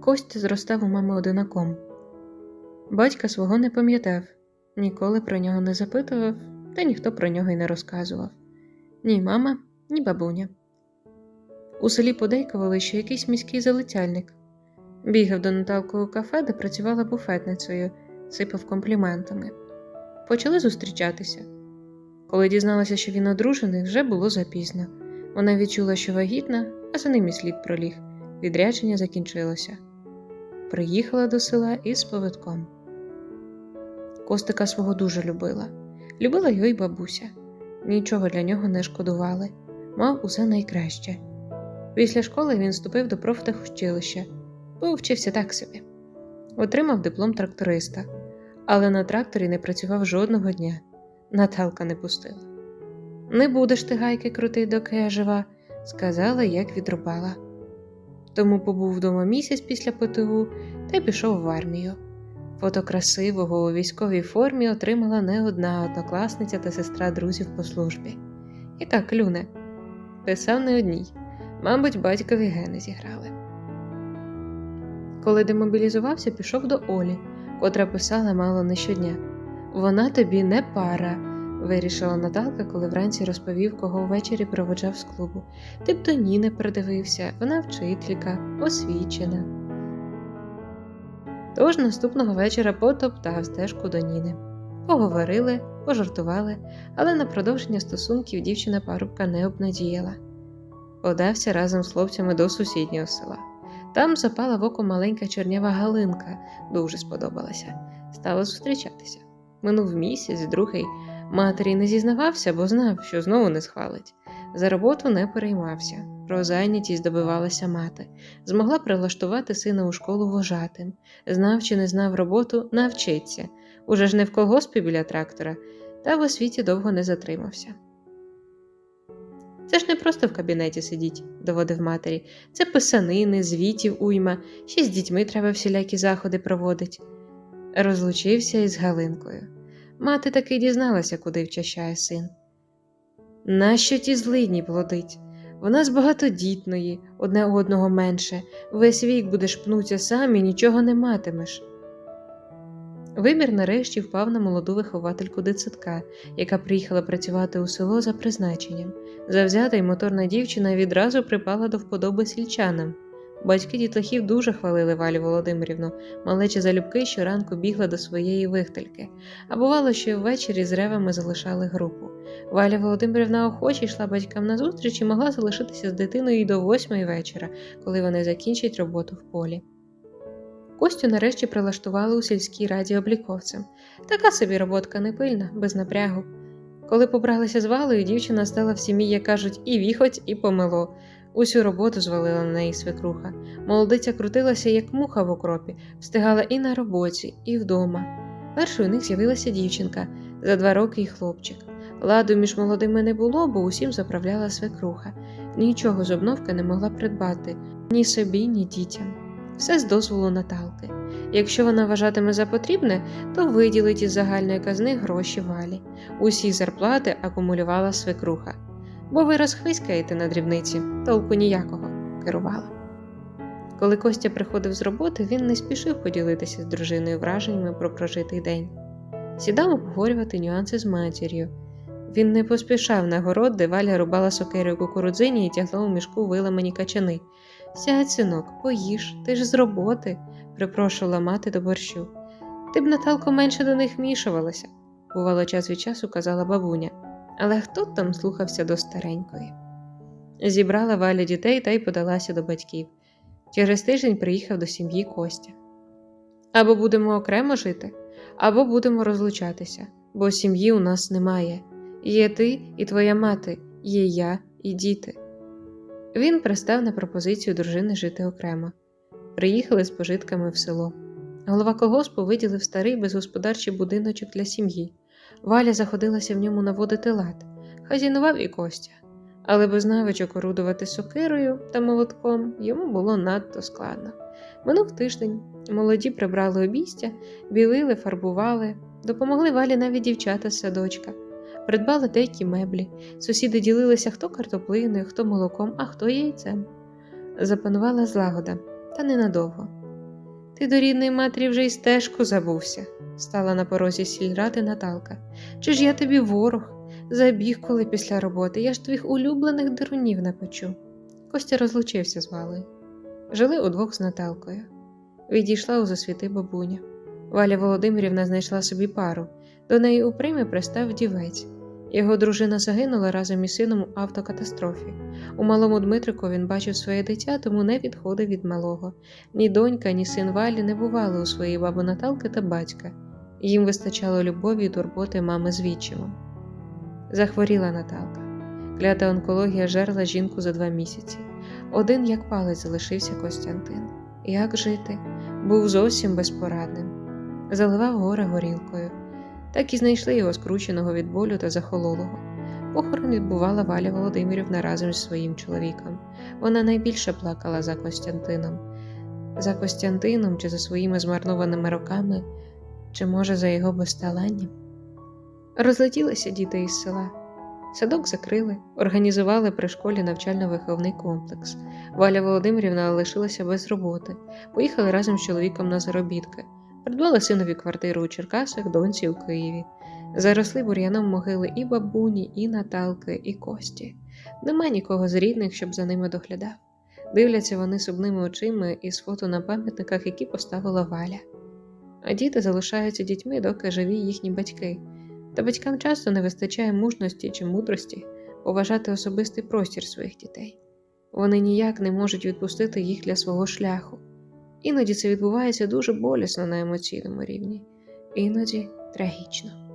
Костя зростав у мами одинаком. Батька свого не пам'ятав, ніколи про нього не запитував, та ніхто про нього й не розказував ні мама, ні бабуня. У селі подейкували, що якийсь міський залицяльник бігав до Наталки у кафе, де працювала буфетницею, сипав компліментами. Почали зустрічатися. Коли дізналася, що він одружений, вже було запізно. Вона відчула, що вагітна, а за ним і слід проліг. Відрядження закінчилося. Приїхала до села із повитком. Костика свого дуже любила. Любила його й бабуся. Нічого для нього не шкодували, мав усе найкраще. Після школи він вступив до профтехучилища, бо вчився так собі. Отримав диплом тракториста, але на тракторі не працював жодного дня. Наталка не пустила. Не будеш ти гайки крутий, доки я жива, сказала, як відрубала. Тому побув вдома місяць після ПТУ та пішов в армію. Фото красивого у військовій формі отримала не одна однокласниця та сестра друзів по службі. Яка клюне? Писав не одній, мабуть, батькові гени зіграли. Коли демобілізувався, пішов до Олі, котра писала мало не щодня. Вона тобі не пара, вирішила Наталка, коли вранці розповів, кого ввечері проводжав з клубу. Ти б до Ніни придивився, вона вчителька, освічена. Тож наступного вечора потоптав стежку до Ніни. Поговорили, пожартували, але на продовження стосунків дівчина парубка не обнадіяла. Подався разом з хлопцями до сусіднього села. Там запала в око маленька чорнява Галинка, дуже сподобалася. Стала зустрічатися. Минув місяць, другий. Матері не зізнавався, бо знав, що знову не схвалить. За роботу не переймався. Про зайнятість добивалася мати, змогла прилаштувати сина у школу вожатим, знав чи не знав роботу, навчиться. Уже ж не в колгоспі біля трактора, та в освіті довго не затримався. Це ж не просто в кабінеті сидіть, доводив матері. Це писанини, звітів уйма, ще з дітьми треба всілякі заходи проводить. Розлучився із Галинкою. Мати таки дізналася, куди вчащає син. Нащо ті злидні плодить? Вона з багатодітної, одне одного менше, весь вік будеш пнуться сам і нічого не матимеш. Вибір нарешті впав на молоду виховательку дитсадка, яка приїхала працювати у село за призначенням. Завзята й моторна дівчина відразу припала до вподоби сільчанам. Батьки дітлахів дуже хвалили Валю Володимирівну, малеча залюбки щоранку бігла до своєї вихтельки, а бувало, що й ввечері з ревами залишали групу. Валя Володимирівна охоче йшла батькам на зустріч і могла залишитися з дитиною й до восьмої вечора, коли вони закінчать роботу в полі. Костю нарешті прилаштували у сільській раді обліковцем. Така собі роботка непильна, без напрягу. Коли побралися з валою, дівчина стала в сім'ї, як кажуть, і віхоть, і помило. Усю роботу звалила на неї свекруха. Молодиця крутилася, як муха в окропі, встигала і на роботі, і вдома. Першою у них з'явилася дівчинка за два роки й хлопчик. Ладу між молодими не було, бо усім заправляла свекруха. Нічого з не могла придбати ні собі, ні дітям. Все з дозволу Наталки. Якщо вона вважатиме за потрібне, то виділить із загальної казни гроші валі. Усі зарплати акумулювала свекруха. Бо ви розхвиськаєте на дрібниці, толку ніякого керувала. Коли Костя приходив з роботи, він не спішив поділитися з дружиною враженнями про прожитий день. Сідав обговорювати нюанси з матір'ю. Він не поспішав на город, де валя рубала сокирою кукурудзині і тягла у мішку виламані качани. Сядь, синок, поїж, ти ж з роботи, припрошувала мати до борщу. Ти б, Наталко, менше до них вмішувалася, бувало, час від часу казала бабуня. Але хто там слухався до старенької? Зібрала валя дітей та й подалася до батьків. Через тиждень приїхав до сім'ї Костя. Або будемо окремо жити, або будемо розлучатися, бо сім'ї у нас немає. Є ти і твоя мати, є я і діти. Він пристав на пропозицію дружини жити окремо. Приїхали з пожитками в село. Голова колгоспу виділив старий безгосподарчий будиночок для сім'ї. Валя заходилася в ньому наводити лад, хазінував і Костя, але без навичок орудувати сокирою та молотком йому було надто складно. Минув тиждень, молоді прибрали обійстя, білили, фарбували, допомогли валі навіть дівчата з садочка, придбали деякі меблі, сусіди ділилися хто картоплиною, хто молоком, а хто яйцем. Запанувала злагода, та ненадовго. Ти до рідної матері вже й стежку забувся, стала на порозі сільради Наталка. Чи ж я тобі ворог? Забіг, коли після роботи, я ж твоїх улюблених дерунів напечу. Костя розлучився з Валею. Жили удвох з Наталкою. Відійшла у засвіти бабуня. Валя Володимирівна знайшла собі пару. До неї у прийми пристав дівець. Його дружина загинула разом із сином у автокатастрофі. У малому Дмитрику він бачив своє дитя, тому не відходив від малого. Ні донька, ні син Валі не бували у своїй баби Наталки та батька. Їм вистачало любові і турботи мами з відчимом. Захворіла Наталка. Клята онкологія жерла жінку за два місяці. Один, як палець, залишився Костянтин. Як жити? Був зовсім безпорадним. Заливав горе горілкою. Так і знайшли його скрученого від болю та захололого. Похорон відбувала Валя Володимирівна разом зі своїм чоловіком. Вона найбільше плакала за Костянтином. За Костянтином чи за своїми змарнованими роками, чи, може, за його безталанням. Розлетілися діти із села. Садок закрили, організували при школі навчально-виховний комплекс. Валя Володимирівна лишилася без роботи. Поїхали разом з чоловіком на заробітки. Придбали синові квартиру у Черкасах, доньці у Києві. Заросли бур'яном могили і бабуні, і Наталки, і Кості. Нема нікого з рідних, щоб за ними доглядав. Дивляться вони сумними очима із фото на пам'ятниках, які поставила Валя. А діти залишаються дітьми, доки живі їхні батьки. Та батькам часто не вистачає мужності чи мудрості поважати особистий простір своїх дітей. Вони ніяк не можуть відпустити їх для свого шляху. Іноді це відбувається дуже болісно на емоційному рівні, іноді трагічно.